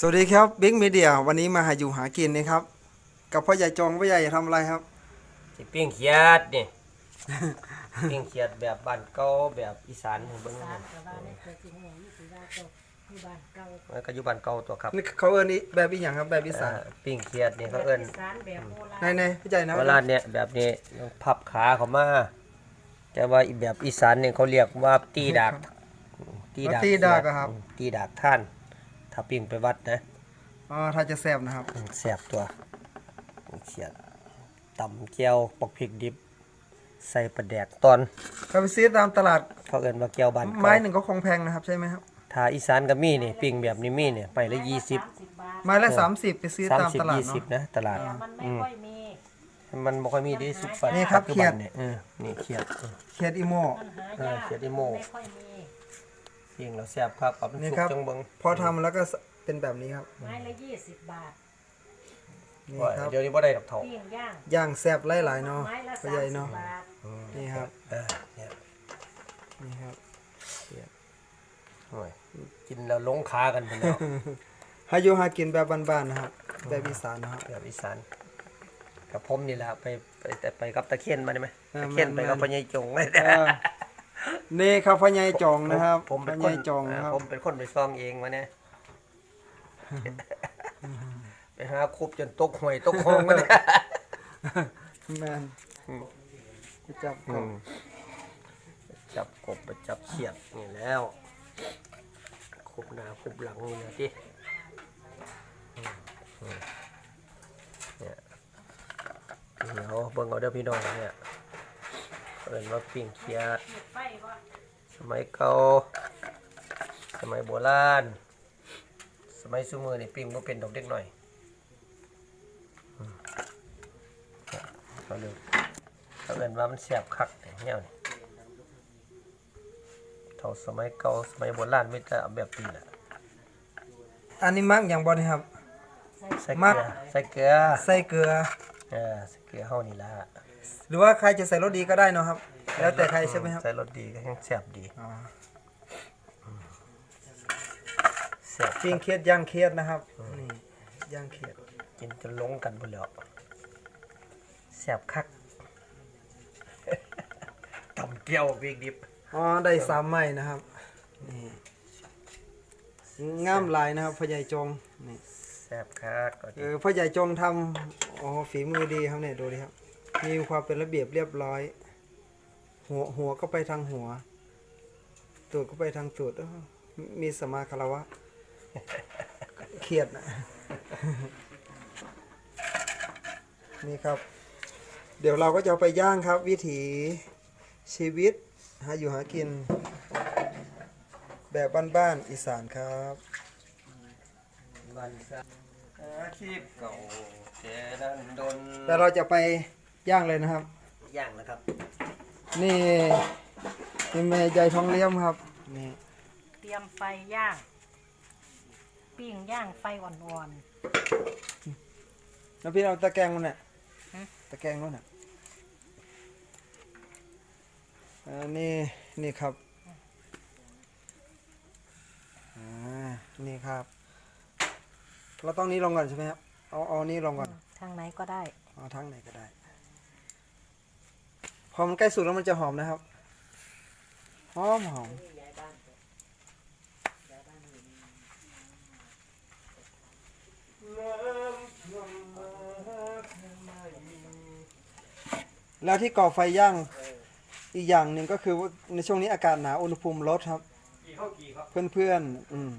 สวัสดีครับบิ๊กมีเดียวันนี้มาหาอยู่หากินนะครับ กับพ่อใหญ่จงพ่อใหญ่ทำอะไรครับสิปิ้งเขียดนี่ ปิ้งเขียดแบบบ้านเก่าแบบอีสานให้เบิ่งสานะรกับว่าในเคยสิหัวอยู่สิว่าเจ้าที่บ้านเก่ามันก็อยู่บ้านเก่าตัวครับนี่เขาเอิ้นอีแบบอีหยังครับแบบอีสานเอ่อปิ้งเขียดนี่เขาเอิ้นสารแบบโบราในณในพี่ใหญ่นะเวลาเนี่ยแบบนี้ต้องพับขาเขามาแต่ว่าอีแบบอีสานเนี่ยเขาเรียกว่าตีดากตีดากอะครับอืมตีดากท่าน ถ้าปิ้งไปวัดนะอ๋อถ้าจะแซ่บนะครับอืมแซ่บตัวปิ้งเขียดตำแก้วปอกพริกดิบ ใส่ปลาแดกตอนเขาไปซื้อตามตลาดเขาเอิ้นว่าแก้วบ้านไม้เก่าหนึ่งก็คงแพงนะครับใช่ไหมครับถ้าอีสานก็มีนี่ปิ้งแบบนี้มีเนี่ยไปละยี่สิบสามสิบบาทไม้ละสามสิบไปซื้อสามตามสิบตลาดยี่สิบเนาะนะตลาดแต่มันไม่อืมค่อยมีมันบ่ค่อยมีดีสุดปัจนี่ครับปัจจุเขียดเนี่ยเออนี่เขียดเออเขียดอีโมมันหาเออยากเขียดอีโม่ ไม่ค่อยมีปิ้งแล้วแซ่บครับเอาเป็นนี่สุกครับจังเบิงพอทำแล้วก็เป็นแบบนี้ครับไม้ละยี่สิบบาทนี่ว่าครับเดี๋ยวนี้บ่ได้ดอกเท่าปิ้งย่างย่างแซ่บหลายๆเนาะไม้ละพ่อสามใหญ่สิบเนาะบาทนี่ครับเออเนี่ยนี่ครับโอ้ยกินแล้วลงขากันไปแล้วหาอยู่หากินแบบบ้านๆนะครับแบบอีสานนะครับ แบบอีสานกับผมนี่แหละไปไปแต่ไปกับตะเคียนมาได้ไหมเออตะเคียนแม่นไปกับแม่นพญายจงเลย เออ นี่ครับพ่อใหญ่จงนะครับผมพ่เป็อนใหคญ่นจงเออนะครับผมเป็นคนไปซ่องเองมาเนี่ยไปหาคุบจนตกห่วยตกคลองมาเนี่ยแมนไปจับกอืบมจับกบไปจับเขียดนี่แล้วคุบหน้าคุบหลังนี่นะที่เนี่ยเดี๋ยวเบิ่งเอาเด้อพี่น้องเนี่ย เอิ้นว่าปิ้งเขียดมีไฟบ่สมัยเก่าสมัยโบราณสมัยซุมือนี่ปิ้งบ่เป็นดอกเด็กหน่อยอืมเอาเร็วเขาเอิ้นว่ามันแซ่บคักเนี่ยนี่เท่าสมัยเก่าสมัยโบราณมีแต่เอาแบบนี้แหละอันนี้มักอย่างบอลครับใส่มัเกกลือใส่เกลือใส่เกลือเออใส่เกลือเฮานี่ล่ะ หรือว่าใครจะใส่รสดีก็ได้เนาะครับ แล้วแต่ใครใช่ไหมครับ ใส่รสดีก็ยังแซ่บดีอ๋อแซ่บปิ้งเครียดย่างเครียดนะครับนี่ย่างเครียดกินจนลงกันพุ่นแล้วแซ่บคักตำเกี๊ยวพริกดิบอ๋อได้สามไม้นะครับนี่งามหลายนะครับพ่อใหญ่จงนี่แซ่บคักก็เอดีอพ่อใหญ่จงทำอ๋อฝีมือดีครับเนี่ยดูดิครับ มีความเป็นระเบียบเรียบร้อย หัวหัวก็ไปทางหัวตูดก็ไปทางตูดเอ้ามีสมาคารวะเครียดนะนี่ครับ เดี๋ยวเราก็จะเอาไปย่างครับ วิถีชีวิตหาอยู่หากิน แบบบ้านๆอีสานครับวันซะอาชีพเก่าเจดันดนแต่เราจะไป ย่างเลยนะครับ ย่างนะครับ นี่นี่แม่ใหญ่ทองเลี้ยมครับนี่เตรียมไฟย่าง ปิ้งย่างไฟอ่อนแล้วพี่เอาตะแกรงมันน่ะฮะตะแกรงนู้นน่ะอ่านี่นี่ครับอ่านี่ครับ เราต้องนี้ลงก่อนใช่ไหมครับเอาเอานี่ลงก่อน ๆ ทางไหนก็ได้ เอาทั้งไหนก็ได้ พอมันใกล้สุกแล้วมันจะหอมนะครับ หอมหอมแล้วที่ก่อไฟย่างอีกอย่างหนึ่งก็คือว่าในช่วงนี้อากาศหนาวอุณหภูมิลดครับ เพื่อนๆอืม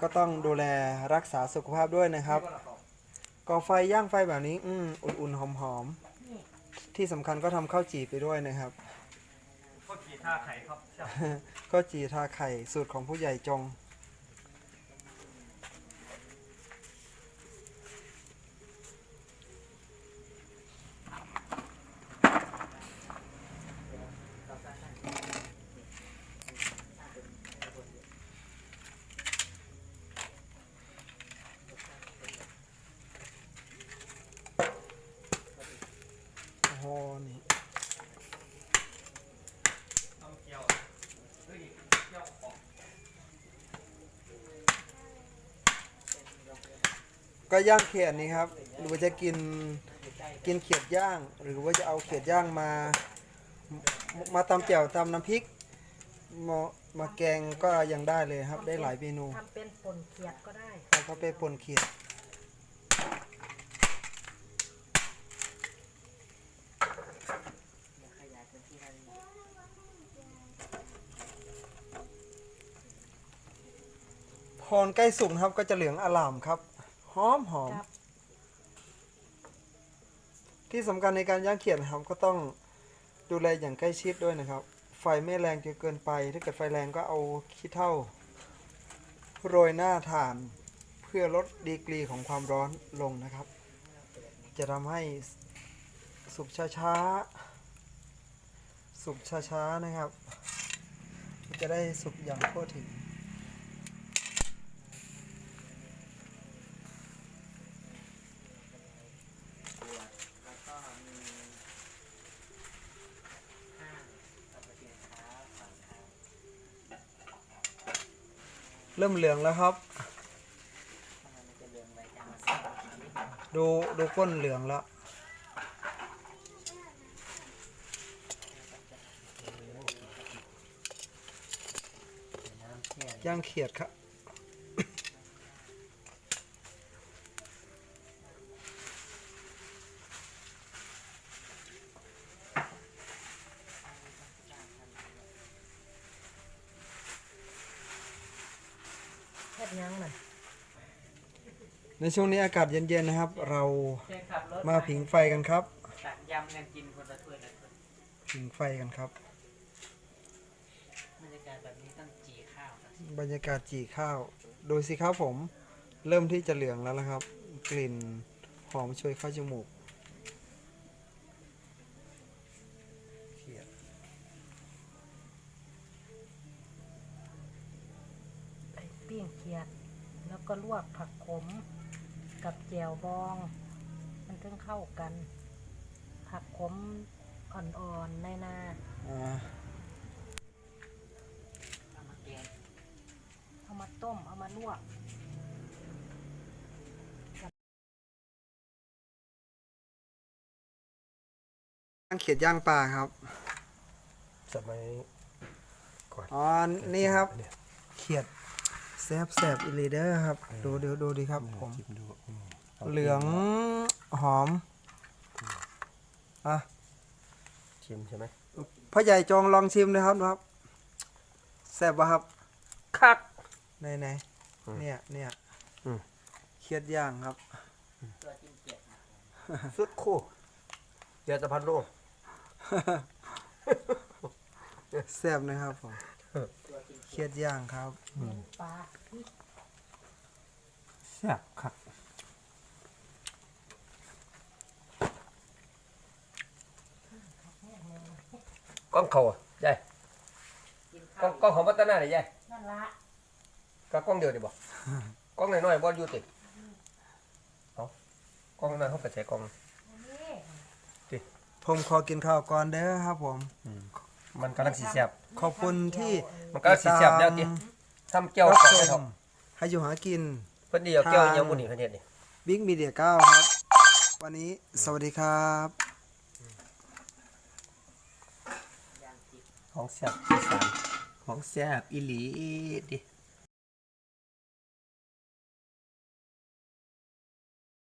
ก็ต้องดูแลรักษาสุขภาพด้วยนะครับก่อไฟย่างไฟแบบนี้ อืมอุ่นๆหอมๆ ที่สำคัญก็ทำข้าวจี่ไปด้วยนะครับ ก็ขี่ท่าไข่ครับ ข้าวจี่ทาไข่สูตรของผู้ใหญ่จง ก็ย่างเขียดนี่ครับ หรือว่าจะกินกินเขียดย่าง หรือว่าจะเอาเขียดย่างมา มาตำแจ่วตำน้ำพริกมามาแกงก็ยังได้เลยครับ ได้หลายเมนูทำเป็นป่นเขียดก็ได้แล้วก็ไปป่นเขียดพรใกล้สุกนะครับก็จะเหลืองอลามครับ หอมหอม ครับ ที่สำคัญในการย่างเขียดนะครับ ก็ต้องดูแลอย่างใกล้ชิดด้วยนะครับ ไฟไม่แรงจนเกินไป ถ้าเกิดไฟแรงก็เอาขี้เถ้าโรยหน้าถ่าน เพื่อลดดีกรีของความร้อนลงนะครับ จะทำให้สุกช้าๆ สุกช้าๆนะครับ จะได้สุกอย่างทั่วถึง เริ่มเหลืองแล้วครับ ดูดูก้นเหลืองแล้ว ย่างเขียดครับ เฮ็ดหยังน่ะ ในช่วงนี้อากาศเย็นๆนะครับ เราเชิญขับรถมาผิงไฟกันครับ ตักยำกันกินคนละถ้วยละถ้วยผิงไฟกันครับ บรรยากาศแบบนี้ต้องจีข้าวครับบรรยากาศจีข้าว โดยสิครับผม เริ่มที่จะเหลืองแล้วนะครับ กลิ่นหอมช่วยเข้าจมูกเขียดไปปิ้งเขียด แล้วก็ลวกผักขม กับแจวบอง มันถึงเข้ากัน ผักขมอ่อนๆในนาอ่าเอามาแกงเอามาต้ม เอามาลวกย่างเขียดย่างปลาครับ สมัยก่อน อ๋อ นี่ครับ เขียด แซบแซบอิลีเดอร์ครับ ดูดูดูดีครับผมชิมดูอืมาเหลืองหอมอะชิมใช่ไหมพ่อใหญ่จองลองชิมเลยครับครับแซบปะครับคักไหนไหนเนี่ยเนี่ยอืมเขียดย่างครับตัวจิ้มเจ็ดนะสุดคู่เดี๋ยวจะพันโลกแซบนะครับผม เขียดย่างครับเลี้ยงปลาพริกแซ่บคักกล้องเขาอะยายกินกล้ข้าองวกล้องของพัฒนาเลยยายนั่นละก็กล้องเดียวดิบ่กล้องน้อยๆบ่อยู่ติดเอากล้องน้อยเขาก็ใช้กล้องนี่ผมขอกินข้าวก่อนเด้อครับผมมั นกำลังสิแซ่บขอบคุณที่มันก็สิแซ่บแล้วติทำแก้วรับกล่องชให้เขามให้อยู่หากิน เพิ่นดีเอาแก้วยังบุญนี่ประเทศนี่ บิ๊กมีเดียเก้าครับ วันนี้สวัสดีครับ ของแซ่บอีสานของแซ่บอีหลีดิ